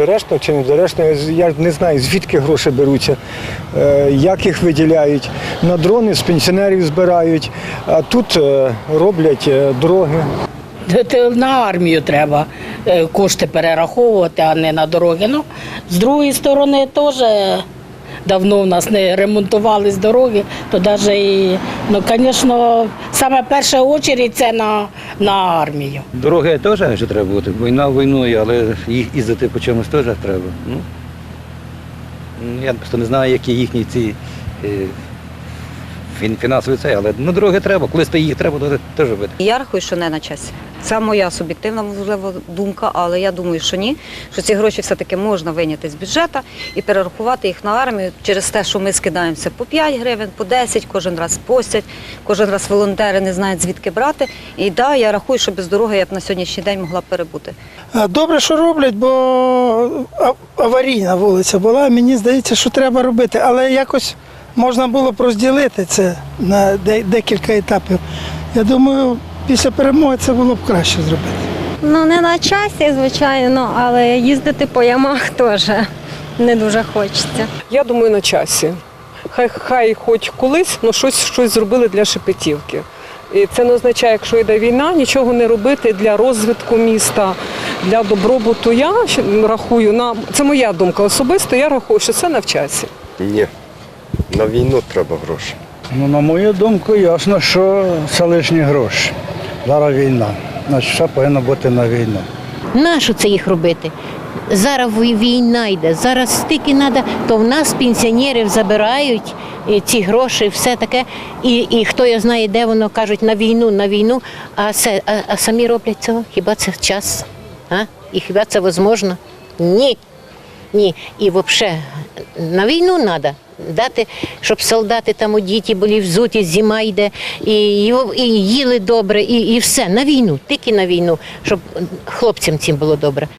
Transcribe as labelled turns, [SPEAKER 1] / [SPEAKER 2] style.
[SPEAKER 1] Доречно чи не доречно, я не знаю, звідки гроші беруться, е, як їх виділяють. На дрони з пенсіонерів збирають, а тут е, роблять е, дороги.
[SPEAKER 2] На армію треба кошти перераховувати, а не на дороги. Ну, з другої сторони, теж давно в нас не ремонтувались дороги, то навіть ну, звісно, саме перша очередь це на, на армію.
[SPEAKER 3] Дороги теж ще треба бути. Війна війною, але їх їздити по чомусь теж треба. Ну, я просто не знаю, які їхні ці е, фін- фінансові але ну, дороги треба, колись то їх треба то теж робити.
[SPEAKER 4] Я рахую, що не на часі. Це моя суб'єктивна можливо думка, але я думаю, що ні. Що ці гроші все-таки можна вийняти з бюджету і перерахувати їх на армію через те, що ми скидаємося по 5 гривень, по 10, кожен раз постять, кожен раз волонтери не знають звідки брати. І да, я рахую, що без дороги я б на сьогоднішній день могла перебути.
[SPEAKER 5] Е, Добре, що роблять, бо аварійна вулиця була. Мені здається, що треба робити, але якось можна було б розділити це на декілька етапів. Я думаю, після перемоги це було б краще зробити.
[SPEAKER 6] Ну не на часі, звичайно, але їздити по ямах теж не дуже хочеться.
[SPEAKER 7] Я думаю, на часі. Хай хай хоч колись ну, щось, щось зробили для Шепетівки. І це не означає, якщо йде війна, нічого не робити для розвитку міста, для добробуту. Я рахую на це моя думка особисто. Я рахую, що це на часі.
[SPEAKER 8] Ні. На війну треба гроші.
[SPEAKER 9] Ну, на мою думку, ясно, що це лишні гроші. Зараз війна. Значить, все повинно бути на війну.
[SPEAKER 10] Нащо це їх робити? Зараз війна йде, зараз стільки треба, то в нас пенсіонерів забирають ці гроші, все таке. І, і хто я знає, де воно кажуть на війну, на війну, а, це, а, а самі роблять цього. Хіба це час? А? І хіба це можливо? Ні. Ні. І взагалі на війну треба дати, щоб солдати там у діті були взуті, зима йде, і, і, і їли добре, і, і все. На війну, тільки на війну, щоб хлопцям цим було добре.